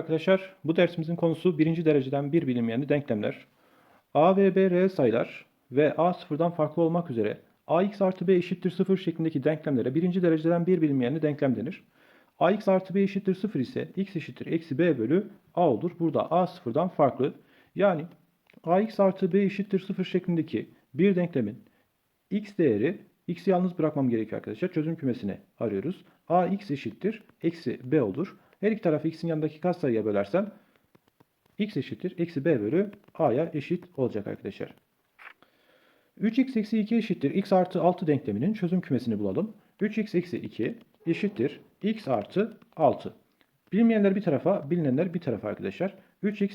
Arkadaşlar bu dersimizin konusu birinci dereceden bir bilinmeyenli denklemler. A ve B reel sayılar ve A sıfırdan farklı olmak üzere ax artı b eşittir sıfır şeklindeki denklemlere birinci dereceden bir bilinmeyenli denklem denir. ax artı b eşittir sıfır ise x eşittir eksi b bölü a olur. Burada a sıfırdan farklı. Yani ax artı b eşittir sıfır şeklindeki bir denklemin x değeri x'i yalnız bırakmam gerekiyor arkadaşlar. Çözüm kümesini arıyoruz. ax eşittir eksi b olur. Her iki tarafı x'in yanındaki katsayıya bölersem x eşittir eksi b bölü a'ya eşit olacak arkadaşlar. 3x eksi 2 eşittir x artı 6 denkleminin çözüm kümesini bulalım. 3x eksi 2 eşittir x artı 6. Bilinmeyenler bir tarafa, bilinenler bir tarafa arkadaşlar. 3x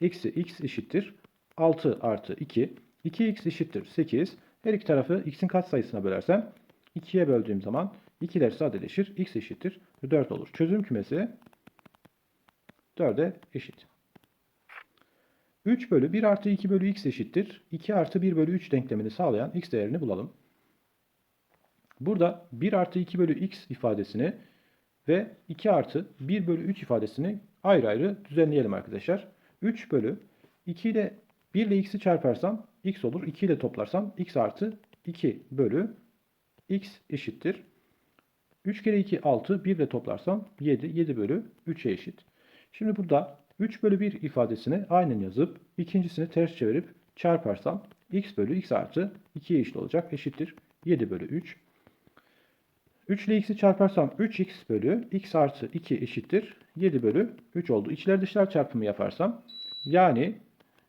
eksi x eşittir 6 artı 2. 2x eşittir 8. Her iki tarafı x'in katsayısına bölersem 2'ye böldüğüm zaman 2'ler sadeleşir. x eşittir 4 olur. Çözüm kümesi 4'e eşit. 3 bölü 1 artı 2 bölü x eşittir. 2 artı 1 bölü 3 denklemini sağlayan x değerini bulalım. Burada 1 artı 2 bölü x ifadesini ve 2 artı 1 bölü 3 ifadesini ayrı ayrı düzenleyelim arkadaşlar. 3 bölü 2 ile 1 ile x'i çarparsam x olur. 2 ile toplarsam x artı 2 bölü x eşittir. 3 kere 2 6, 1 ile toplarsam 7, 7 bölü 3'e eşit. Şimdi burada 3 bölü 1 ifadesini aynen yazıp ikincisini ters çevirip çarparsam x bölü x artı 2'ye eşit olacak. Eşittir 7 bölü 3. 3 ile x'i çarparsam 3x bölü x artı 2 eşittir 7 bölü 3 oldu. İçler dışlar çarpımı yaparsam yani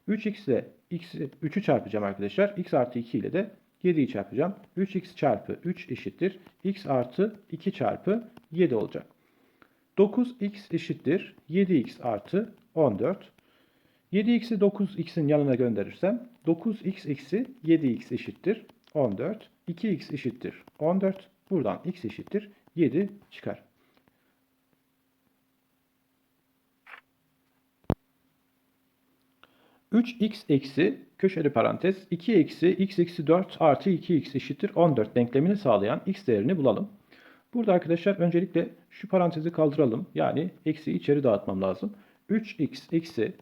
3x ile x'i 3'ü çarpacağım arkadaşlar. x artı 2 ile de 7'yi çarpacağım. 3x çarpı 3 eşittir. x artı 2 çarpı 7 olacak. 9x eşittir 7x artı 14. 7x'i 9x'in yanına gönderirsem 9x eksi 7x eşittir 14. 2x eşittir 14. Buradan x eşittir 7 çıkar. Üç x eksi köşeli parantez 2 eksi x eksi 4 artı 2x eşittir 14 denklemini sağlayan x değerini bulalım. Burada arkadaşlar öncelikle şu parantezi kaldıralım. Yani eksi içeri dağıtmam lazım. 3x eksi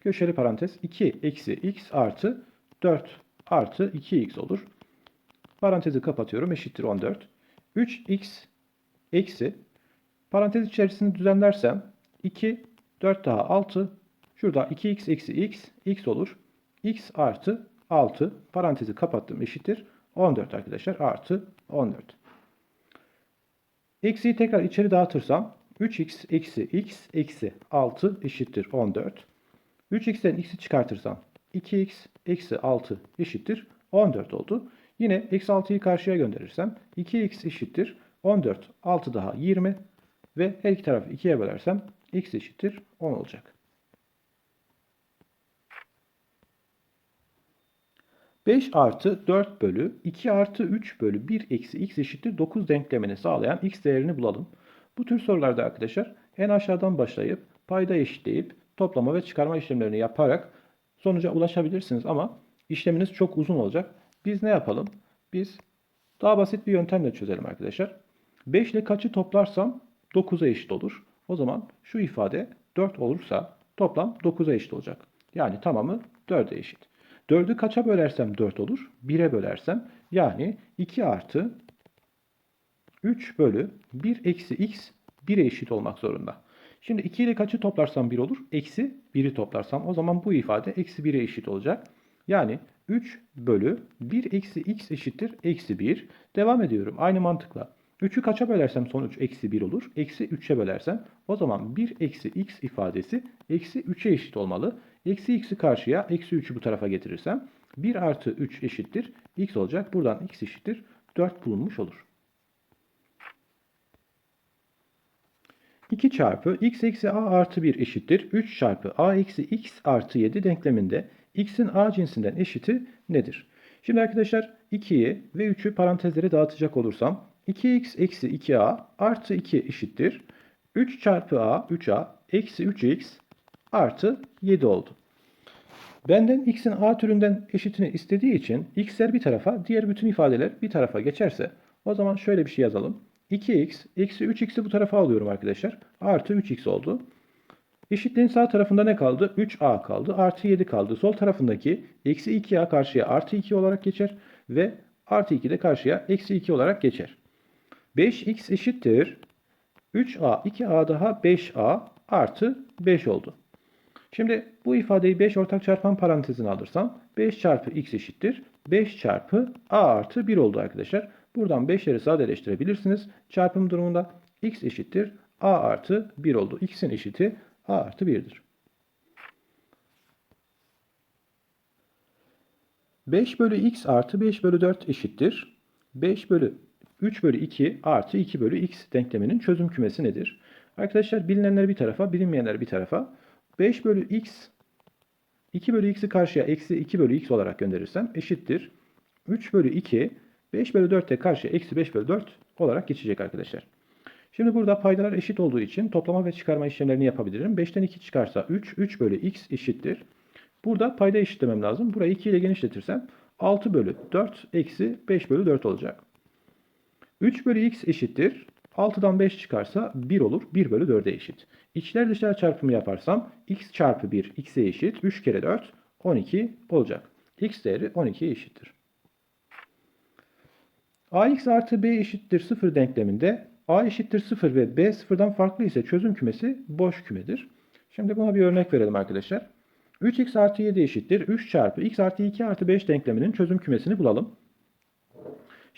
köşeli parantez 2 eksi x artı 4 artı 2x olur. Parantezi kapatıyorum. Eşittir 14. 3x eksi parantez içerisini düzenlersem 2 4 daha 6 şurada 2x eksi x x olur. x artı 6 parantezi kapattım eşittir 14 arkadaşlar artı 14. Eksiyi tekrar içeri dağıtırsam 3x eksi x eksi 6 eşittir 14. 3x'ten x'i çıkartırsam 2x eksi 6 eşittir 14 oldu. Yine eksi 6'yı karşıya gönderirsem 2x eşittir 14. 6 daha 20 ve her iki tarafı 2'ye bölersem x eşittir 10 olacak. 5 artı 4 bölü 2 artı 3 bölü 1 eksi x eşittir 9 denklemini sağlayan x değerini bulalım. Bu tür sorularda arkadaşlar en aşağıdan başlayıp payda eşitleyip toplama ve çıkarma işlemlerini yaparak sonuca ulaşabilirsiniz ama işleminiz çok uzun olacak. Biz ne yapalım? Biz daha basit bir yöntemle çözelim arkadaşlar. 5 ile kaçı toplarsam 9'a eşit olur. O zaman şu ifade 4 olursa toplam 9'a eşit olacak. Yani tamamı 4'e eşit. 4'ü kaça bölersem 4 olur? 1'e bölersem yani 2 artı 3 bölü 1 eksi x 1'e eşit olmak zorunda. Şimdi 2 ile kaçı toplarsam 1 olur? Eksi 1'i toplarsam o zaman bu ifade eksi 1'e eşit olacak. Yani 3 bölü 1 eksi x eşittir eksi 1. Devam ediyorum aynı mantıkla. 3'ü kaça bölersem sonuç eksi 1 olur. Eksi 3'e bölersem o zaman 1 eksi x ifadesi eksi 3'e eşit olmalı. Eksi x'i karşıya eksi 3'ü bu tarafa getirirsem 1 artı 3 eşittir x olacak. Buradan x eşittir 4 bulunmuş olur. 2 çarpı x eksi a artı 1 eşittir 3 çarpı a eksi x artı 7 denkleminde x'in a cinsinden eşiti nedir? Şimdi arkadaşlar 2'yi ve 3'ü parantezlere dağıtacak olursam 2x eksi 2a artı 2 eşittir. 3 çarpı a 3a eksi 3x artı 7 oldu. Benden x'in a türünden eşitini istediği için x'ler bir tarafa diğer bütün ifadeler bir tarafa geçerse o zaman şöyle bir şey yazalım. 2x eksi 3x'i bu tarafa alıyorum arkadaşlar. Artı 3x oldu. Eşitliğin sağ tarafında ne kaldı? 3a kaldı. Artı 7 kaldı. Sol tarafındaki eksi 2a karşıya artı 2 olarak geçer. Ve artı 2 de karşıya eksi 2 olarak geçer. 5x eşittir. 3a 2a daha 5a artı 5 oldu. Şimdi bu ifadeyi 5 ortak çarpan parantezine alırsam 5 çarpı x eşittir. 5 çarpı a artı 1 oldu arkadaşlar. Buradan 5'leri sadeleştirebilirsiniz. Çarpım durumunda x eşittir. a artı 1 oldu. x'in eşiti a artı 1'dir. 5 bölü x artı 5 bölü 4 eşittir. 5 bölü 3 bölü 2 artı 2 bölü x denkleminin çözüm kümesi nedir? Arkadaşlar bilinenler bir tarafa, bilinmeyenler bir tarafa. 5 bölü x 2 bölü x'i karşıya eksi 2 bölü x olarak gönderirsem eşittir. 3 bölü 2 5 bölü 4 de karşıya eksi 5 bölü 4 olarak geçecek arkadaşlar. Şimdi burada paydalar eşit olduğu için toplama ve çıkarma işlemlerini yapabilirim. 5'ten 2 çıkarsa 3, 3 bölü x eşittir. Burada payda eşitlemem lazım. Burayı 2 ile genişletirsem 6 bölü 4 eksi 5 bölü 4 olacak. 3 bölü x eşittir. 6'dan 5 çıkarsa 1 olur. 1 bölü 4'e eşit. İçler dışlar çarpımı yaparsam x çarpı 1 x'e eşit. 3 kere 4 12 olacak. x değeri 12'ye eşittir. ax artı b eşittir 0 denkleminde a eşittir 0 ve b 0'dan farklı ise çözüm kümesi boş kümedir. Şimdi buna bir örnek verelim arkadaşlar. 3x artı 7 eşittir. 3 çarpı x artı 2 artı 5 denkleminin çözüm kümesini bulalım.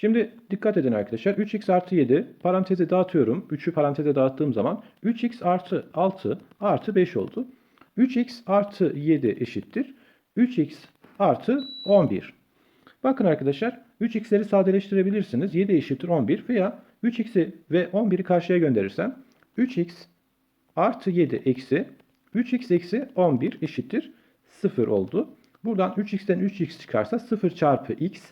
Şimdi dikkat edin arkadaşlar. 3x artı 7 paranteze dağıtıyorum. 3'ü paranteze dağıttığım zaman 3x artı 6 artı 5 oldu. 3x artı 7 eşittir. 3x artı 11. Bakın arkadaşlar 3x'leri sadeleştirebilirsiniz. 7 eşittir 11 veya 3x'i ve 11'i karşıya gönderirsem 3x artı 7 eksi 3x eksi 11 eşittir 0 oldu. Buradan 3x'ten 3x çıkarsa 0 çarpı x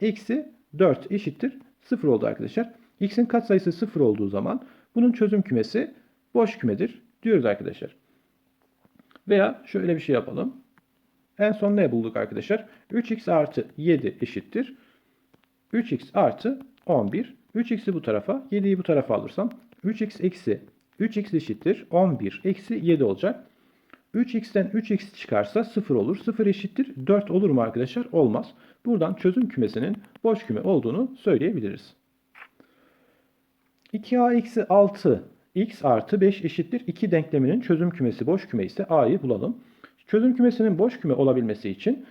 eksi 4 eşittir 0 oldu arkadaşlar. x'in katsayısı 0 olduğu zaman bunun çözüm kümesi boş kümedir diyoruz arkadaşlar. Veya şöyle bir şey yapalım. En son ne bulduk arkadaşlar? 3x artı 7 eşittir. 3x artı 11. 3x'i bu tarafa, 7'yi bu tarafa alırsam 3x eksi 3x eşittir 11 eksi 7 olacak. 3x'ten 3x çıkarsa 0 olur. 0 eşittir 4 olur mu arkadaşlar? Olmaz. Buradan çözüm kümesinin boş küme olduğunu söyleyebiliriz. 2a eksi 6 x artı 5 eşittir 2 denkleminin çözüm kümesi boş küme ise a'yı bulalım. Çözüm kümesinin boş küme olabilmesi için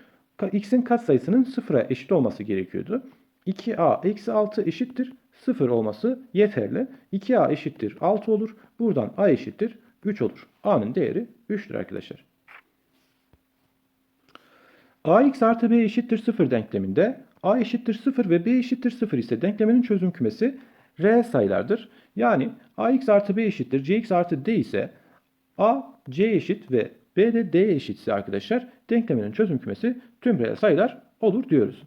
x'in katsayısının 0'a eşit olması gerekiyordu. 2a eksi 6 eşittir 0 olması yeterli. 2a eşittir 6 olur. Buradan a eşittir 3 olur. a'nın değeri 3'tür arkadaşlar. ax artı b eşittir 0 denkleminde a eşittir 0 ve b eşittir 0 ise denkleminin çözüm kümesi reel sayılardır. Yani ax artı b eşittir cx artı d ise a c eşit ve b de d eşitse arkadaşlar denkleminin çözüm kümesi tüm reel sayılar olur diyoruz.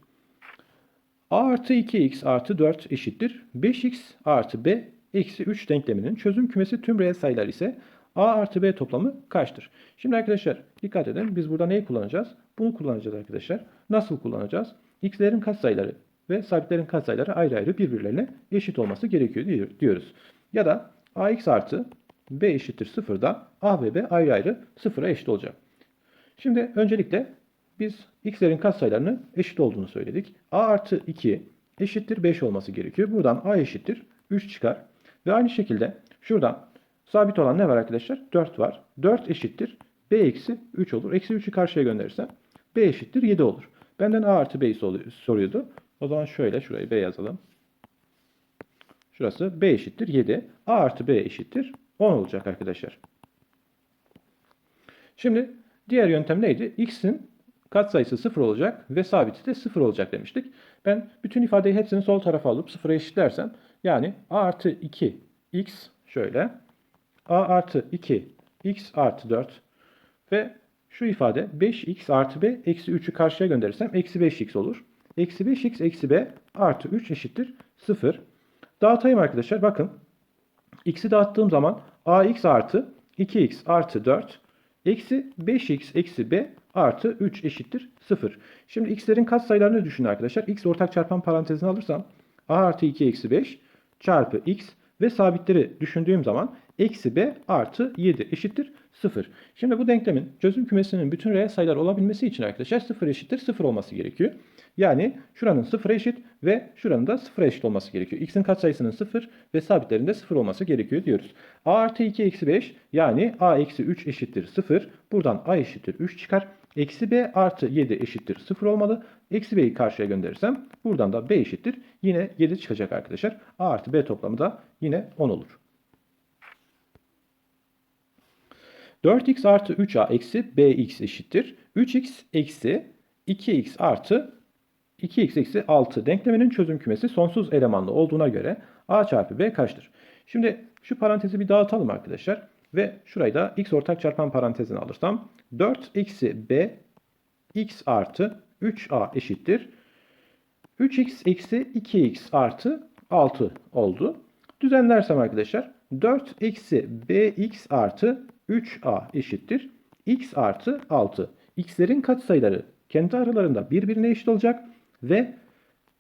a artı 2x artı 4 eşittir 5x artı b eksi 3 denkleminin çözüm kümesi tüm reel sayılar ise a artı b toplamı kaçtır? Şimdi arkadaşlar dikkat edin biz burada neyi kullanacağız? Bunu kullanacağız arkadaşlar. Nasıl kullanacağız? x'lerin katsayıları ve sabitlerin katsayıları ayrı ayrı birbirlerine eşit olması gerekiyor diyoruz. Ya da ax artı b eşittir 0'da a ve b ayrı ayrı 0'a eşit olacak. Şimdi öncelikle biz x'lerin katsayılarını eşit olduğunu söyledik. a artı 2 eşittir 5 olması gerekiyor. Buradan a eşittir 3 çıkar. Ve aynı şekilde şuradan sabit olan ne var arkadaşlar? 4 var. 4 eşittir b eksi 3 olur. Eksi 3'ü karşıya gönderirsem b eşittir 7 olur. Benden a artı b'yi soruyordu. O zaman şöyle şurayı b yazalım. Şurası b eşittir 7. a artı b eşittir 10 olacak arkadaşlar. Şimdi diğer yöntem neydi? x'in katsayısı 0 olacak ve sabiti de 0 olacak demiştik. Ben bütün ifadeyi hepsini sol tarafa alıp 0'a eşitlersem yani a artı 2 x şöyle a artı 2 x artı 4 ve şu ifade 5x artı b eksi 3'ü karşıya gönderirsem eksi 5x olur. Eksi 5x eksi b artı 3 eşittir 0. Dağıtayım arkadaşlar bakın. x'i dağıttığım zaman ax artı 2x artı 4 eksi 5x eksi b artı 3 eşittir 0. Şimdi x'lerin katsayılarını düşünün arkadaşlar. x ortak çarpan parantezine alırsam a artı 2 eksi 5 çarpı x ve sabitleri düşündüğüm zaman eksi b artı 7 eşittir 0. Şimdi bu denklemin çözüm kümesinin bütün reel sayılar olabilmesi için arkadaşlar 0 eşittir 0 olması gerekiyor. Yani şuranın 0 eşit ve şuranın da 0 eşit olması gerekiyor. X'in katsayısının 0 ve sabitlerin de 0 olması gerekiyor diyoruz. A artı 2 eksi 5 yani A eksi 3 eşittir 0. Buradan A eşittir 3 çıkar. Eksi B artı 7 eşittir 0 olmalı. Eksi B'yi karşıya gönderirsem buradan da B eşittir. Yine 7 çıkacak arkadaşlar. A artı B toplamı da yine 10 olur. 4x artı 3a eksi bx eşittir. 3x eksi 2x artı 2x eksi 6 denkleminin çözüm kümesi sonsuz elemanlı olduğuna göre a çarpı b kaçtır? Şimdi şu parantezi bir dağıtalım arkadaşlar. Ve şurayı da x ortak çarpan parantezine alırsam 4 eksi b x artı 3a eşittir. 3x eksi 2x artı 6 oldu. Düzenlersem arkadaşlar 4 eksi bx artı 3a eşittir. x artı 6. x'lerin katsayıları kendi aralarında birbirine eşit olacak ve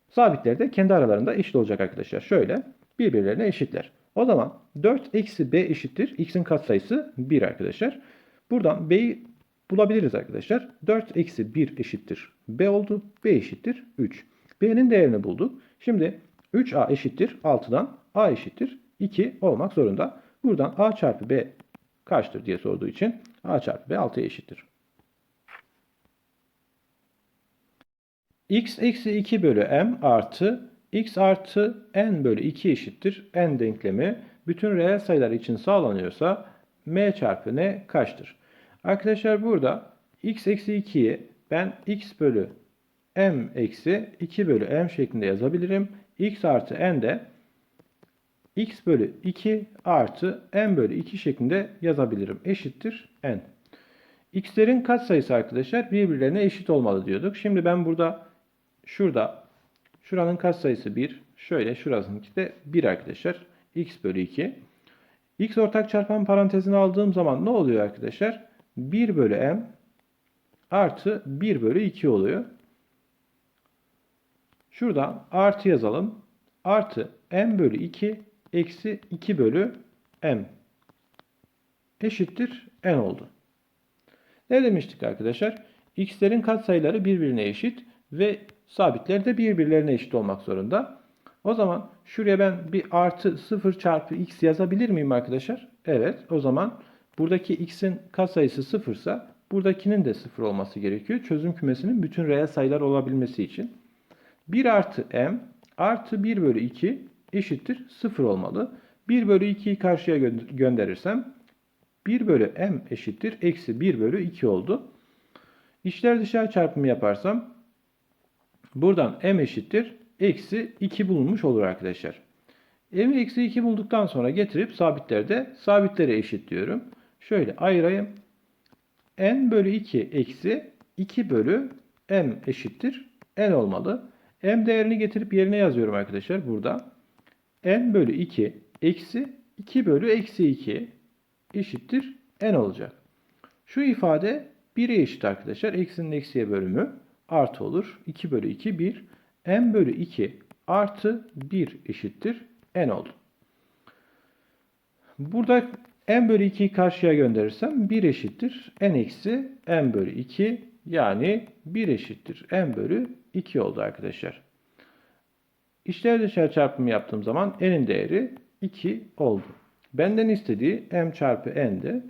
sabitler de kendi aralarında eşit olacak arkadaşlar. Şöyle birbirlerine eşitler. O zaman 4 eksi b eşittir. x'in katsayısı 1 arkadaşlar. Buradan b'yi bulabiliriz arkadaşlar. 4 eksi 1 eşittir b oldu. b eşittir 3. b'nin değerini bulduk. Şimdi 3a eşittir 6'dan a eşittir 2 olmak zorunda. Buradan a çarpı b kaçtır diye sorduğu için a çarpı b 6'ya eşittir. x eksi 2 bölü m artı x artı n bölü 2 eşittir n denklemi bütün reel sayılar için sağlanıyorsa m çarpı n kaçtır? Arkadaşlar burada x eksi 2'yi ben x bölü m eksi 2 bölü m şeklinde yazabilirim. x artı n de x bölü 2 artı n bölü 2 şeklinde yazabilirim. Eşittir n. x'lerin katsayısı arkadaşlar birbirlerine eşit olmalı diyorduk. Şimdi ben burada şurada şuranın katsayısı 1. Şöyle şurasınınki de 1 arkadaşlar. x bölü 2. x ortak çarpan parantezini aldığım zaman ne oluyor arkadaşlar? 1 bölü m artı 1 bölü 2 oluyor. Şuradan artı yazalım. Artı m bölü 2 eksi 2 bölü m eşittir n oldu. Ne demiştik arkadaşlar? x'lerin katsayıları birbirine eşit ve sabitler de birbirlerine eşit olmak zorunda. O zaman şuraya ben bir artı 0 çarpı x yazabilir miyim arkadaşlar? Evet. O zaman buradaki x'in katsayısı 0 ise buradakinin de 0 olması gerekiyor. Çözüm kümesinin bütün reel sayılar olabilmesi için. 1 artı m artı 1 bölü 2 eşittir 0 olmalı. 1 bölü 2'yi karşıya gö gönderirsem 1 bölü m eşittir eksi 1 bölü 2 oldu. İçler dışarı çarpımı yaparsam buradan m eşittir eksi 2 bulunmuş olur arkadaşlar. m'i eksi 2 bulduktan sonra getirip sabitlerde sabitlere eşitliyorum. Şöyle ayırayım. n bölü 2 eksi 2 bölü m eşittir n olmalı. m değerini getirip yerine yazıyorum arkadaşlar burada n bölü 2 eksi 2 bölü eksi 2 eşittir n olacak. Şu ifade 1'e eşit arkadaşlar. Eksinin eksiye bölümü artı olur. 2 bölü 2 1. n bölü 2 artı 1 eşittir n oldu. Burada n bölü 2'yi karşıya gönderirsem 1 eşittir n eksi n bölü 2 yani 1 eşittir n bölü 2 oldu arkadaşlar. İçler dışarı çarpımı yaptığım zaman n'in değeri 2 oldu. Benden istediği m çarpı n'de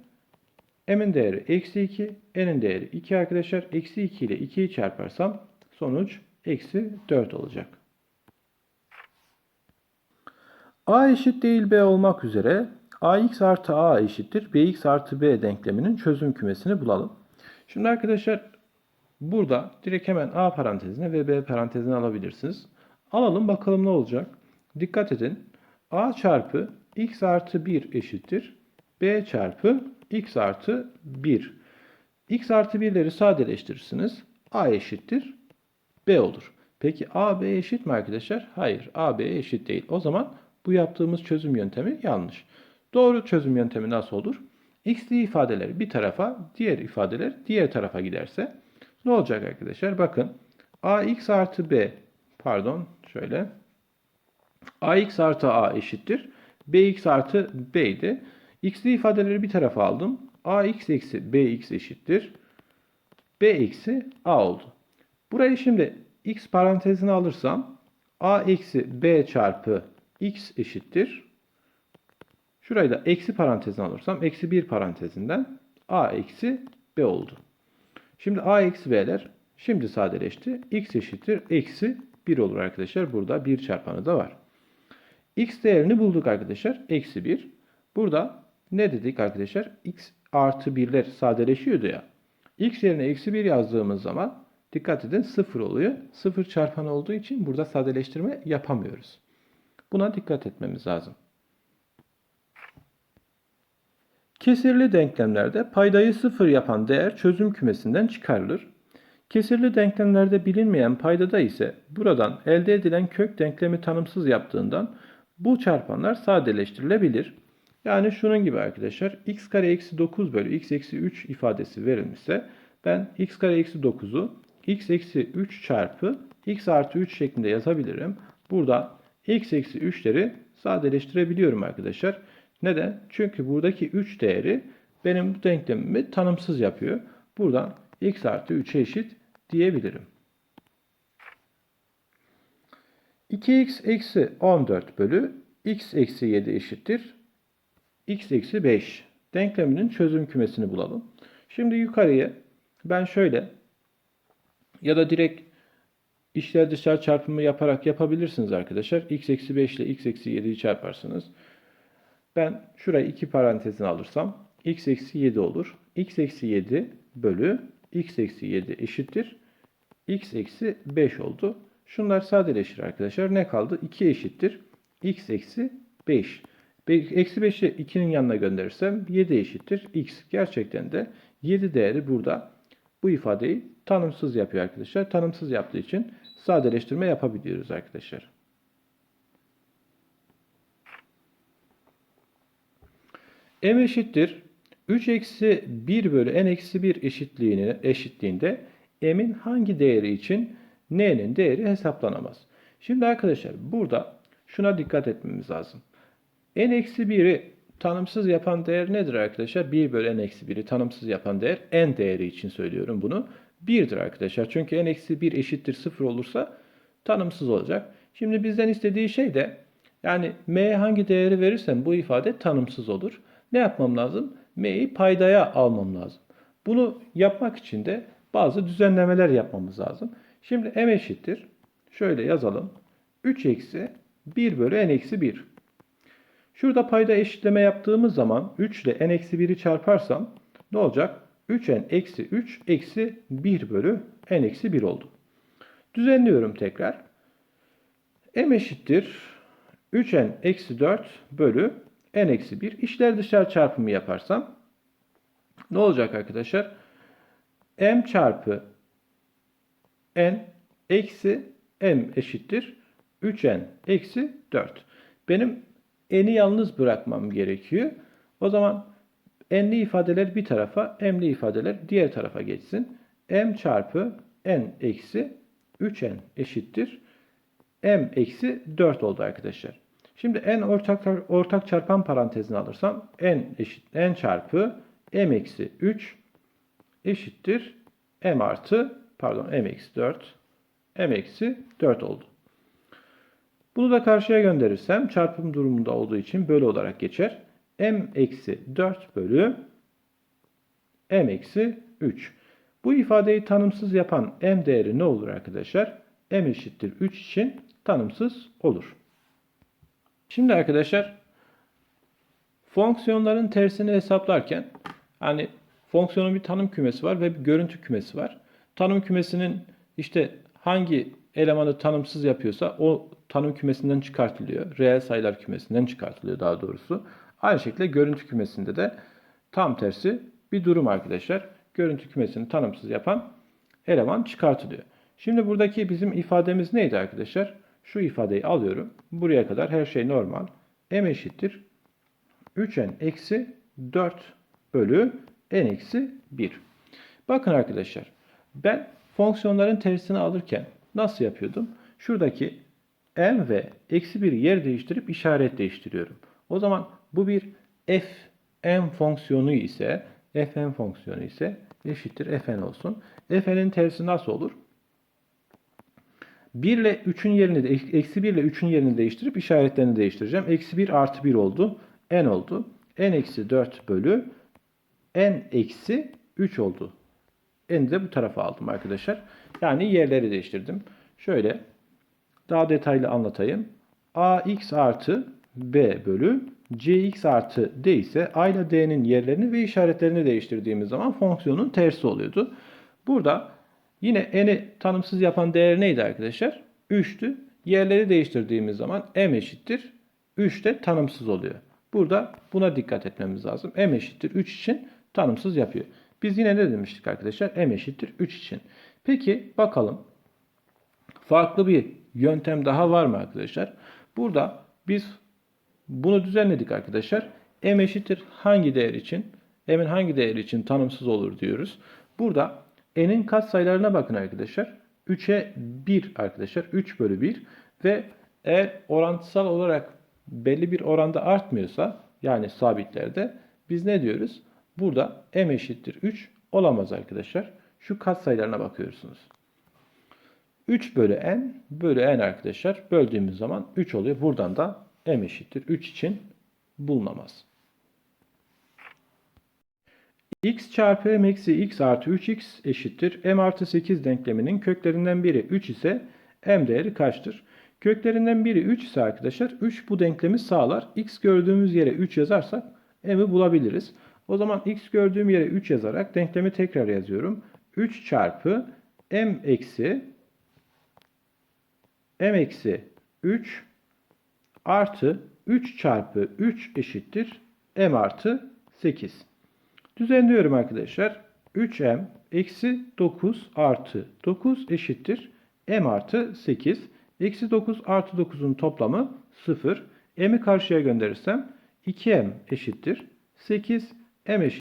m'in değeri eksi 2, n'in değeri 2 arkadaşlar. Eksi 2 ile 2'yi çarparsam sonuç eksi 4 olacak. a eşit değil b olmak üzere ax artı a eşittir bx artı b denkleminin çözüm kümesini bulalım. Şimdi arkadaşlar burada direkt hemen a parantezine ve b parantezine alabilirsiniz. Alalım bakalım ne olacak. Dikkat edin. A çarpı x artı 1 eşittir. B çarpı x artı 1. x artı 1'leri sadeleştirirsiniz. A eşittir. B olur. Peki A B eşit mi arkadaşlar? Hayır. A B eşit değil. O zaman bu yaptığımız çözüm yöntemi yanlış. Doğru çözüm yöntemi nasıl olur? x'li ifadeler bir tarafa, diğer ifadeler diğer tarafa giderse ne olacak arkadaşlar? Bakın ax artı b pardon şöyle ax artı a eşittir bx artı b. x'li ifadeleri bir tarafa aldım. ax eksi bx eşittir. b eksi a oldu. Burayı şimdi x parantezine alırsam a eksi b çarpı x eşittir. Şurayı da eksi parantezine alırsam eksi 1 parantezinden a eksi b oldu. Şimdi a eksi b'ler şimdi sadeleşti. x eşittir eksi 1 olur arkadaşlar. Burada 1 çarpanı da var. x değerini bulduk arkadaşlar. Eksi 1. Burada ne dedik arkadaşlar? x artı 1'ler sadeleşiyordu ya. x yerine eksi 1 yazdığımız zaman dikkat edin 0 oluyor. 0 çarpan olduğu için burada sadeleştirme yapamıyoruz. Buna dikkat etmemiz lazım. Kesirli denklemlerde paydayı sıfır yapan değer çözüm kümesinden çıkarılır. Kesirli denklemlerde bilinmeyen paydada ise buradan elde edilen kök denklemi tanımsız yaptığından bu çarpanlar sadeleştirilebilir. Yani şunun gibi arkadaşlar x kare eksi 9 bölü x eksi 3 ifadesi verilmişse ben x kare eksi 9'u x eksi 3 çarpı x artı 3 şeklinde yazabilirim. Burada x eksi 3'leri sadeleştirebiliyorum arkadaşlar. Neden? Çünkü buradaki 3 değeri benim bu denklemimi tanımsız yapıyor. Buradan x artı 3'e eşit diyebilirim. 2x eksi 14 bölü x eksi 7 eşittir. X eksi 5 denkleminin çözüm kümesini bulalım. Şimdi yukarıya ben şöyle ya da direkt içler dışlar çarpımı yaparak yapabilirsiniz arkadaşlar. x eksi 5 ile x eksi 7'yi çarparsınız. Ben şurayı iki parantezine alırsam x eksi 7 olur. x eksi 7 bölü x eksi 7 eşittir. x eksi 5 oldu. Şunlar sadeleşir arkadaşlar. Ne kaldı? 2 eşittir. x eksi 5. Eksi 5'i 2'nin yanına gönderirsem 7 eşittir. x. Gerçekten de 7 değeri burada bu ifadeyi tanımsız yapıyor arkadaşlar. Tanımsız yaptığı için sadeleştirme yapabiliyoruz arkadaşlar. m eşittir 3 eksi 1 bölü n eksi 1 eşitliğini eşitliğinde m'in hangi değeri için n'nin değeri hesaplanamaz. Şimdi arkadaşlar burada şuna dikkat etmemiz lazım. N eksi 1'i tanımsız yapan değer nedir arkadaşlar? 1 bölü n eksi 1'i tanımsız yapan değer n değeri için söylüyorum bunu. 1'dir arkadaşlar. Çünkü n eksi 1 eşittir 0 olursa tanımsız olacak. Şimdi bizden istediği şey de yani m'ye hangi değeri verirsem bu ifade tanımsız olur. Ne yapmam lazım? m'yi paydaya almam lazım. Bunu yapmak için de bazı düzenlemeler yapmamız lazım. Şimdi m eşittir. Şöyle yazalım. 3 eksi 1 bölü n eksi 1. Şurada payda eşitleme yaptığımız zaman 3 ile n eksi 1'i çarparsam ne olacak? 3n eksi 3 eksi 1 bölü n eksi 1 oldu. Düzenliyorum tekrar. m eşittir 3n eksi 4 bölü n eksi 1. İşler dışarı çarpımı yaparsam ne olacak arkadaşlar? m çarpı n eksi m eşittir 3n eksi 4. Benim n'i yalnız bırakmam gerekiyor. O zaman n'li ifadeler bir tarafa, m'li ifadeler diğer tarafa geçsin. m çarpı n eksi 3n eşittir. m eksi 4 oldu arkadaşlar. Şimdi n ortak, ortak çarpan parantezini alırsam n eşit n çarpı m eksi 3 eşittir m artı pardon m eksi 4 m eksi 4 oldu. Bunu da karşıya gönderirsem çarpım durumunda olduğu için bölü olarak geçer. m eksi 4 bölü m eksi 3. Bu ifadeyi tanımsız yapan m değeri ne olur arkadaşlar? m eşittir 3 için tanımsız olur. Şimdi arkadaşlar fonksiyonların tersini hesaplarken hani fonksiyonun bir tanım kümesi var ve bir görüntü kümesi var. Tanım kümesinin işte hangi elemanı tanımsız yapıyorsa o tanım kümesinden çıkartılıyor. Reel sayılar kümesinden çıkartılıyor daha doğrusu. Aynı şekilde görüntü kümesinde de tam tersi bir durum arkadaşlar. Görüntü kümesini tanımsız yapan eleman çıkartılıyor. Şimdi buradaki bizim ifademiz neydi arkadaşlar? Şu ifadeyi alıyorum. Buraya kadar her şey normal. m eşittir 3n eksi 4 bölü n eksi 1. Bakın arkadaşlar ben fonksiyonların tersini alırken nasıl yapıyordum? Şuradaki m ve eksi 1 yer değiştirip işaret değiştiriyorum. O zaman bu bir f m fonksiyonu ise fn fonksiyonu ise eşittir fn olsun. fn'in tersi nasıl olur? 1 ile 3'ün yerini eksi 1 ile 3'ün yerini değiştirip işaretlerini değiştireceğim. Eksi 1 artı 1 oldu. n oldu. n eksi 4 bölü n eksi 3 oldu. N'i de bu tarafa aldım arkadaşlar. Yani yerleri değiştirdim. Şöyle daha detaylı anlatayım. ax artı b bölü cx artı d ise a ile d'nin yerlerini ve işaretlerini değiştirdiğimiz zaman fonksiyonun tersi oluyordu. Burada yine n'i tanımsız yapan değer neydi arkadaşlar? 3'tü. Yerleri değiştirdiğimiz zaman m eşittir 3 de tanımsız oluyor. Burada buna dikkat etmemiz lazım. m eşittir 3 için tanımsız yapıyor. Biz yine ne demiştik arkadaşlar? m eşittir 3 için. Peki bakalım. Farklı bir yöntem daha var mı arkadaşlar? Burada biz bunu düzenledik arkadaşlar. m eşittir hangi değer için? m'in hangi değer için tanımsız olur diyoruz. Burada n'in katsayılarına bakın arkadaşlar. 3'e 1 arkadaşlar. 3 bölü 1 ve eğer orantısal olarak belli bir oranda artmıyorsa yani sabitlerde biz ne diyoruz? Burada m eşittir 3 olamaz arkadaşlar. Şu katsayılarına bakıyorsunuz. 3 bölü n bölü n arkadaşlar. Böldüğümüz zaman 3 oluyor. Buradan da m eşittir 3 için bulunamaz. x çarpı m eksi x artı 3x eşittir. m artı 8 denkleminin köklerinden biri 3 ise m değeri kaçtır? Köklerinden biri 3 ise arkadaşlar 3 bu denklemi sağlar. x gördüğümüz yere 3 yazarsak m'i bulabiliriz. O zaman x gördüğüm yere 3 yazarak denklemi tekrar yazıyorum. 3 çarpı m eksi m eksi 3 artı 3 çarpı 3 eşittir m artı 8. Düzenliyorum arkadaşlar. 3m eksi 9 artı 9 eşittir m artı 8. Eksi 9 artı 9'un toplamı 0. m'i karşıya gönderirsem 2m eşittir 8. m eşittir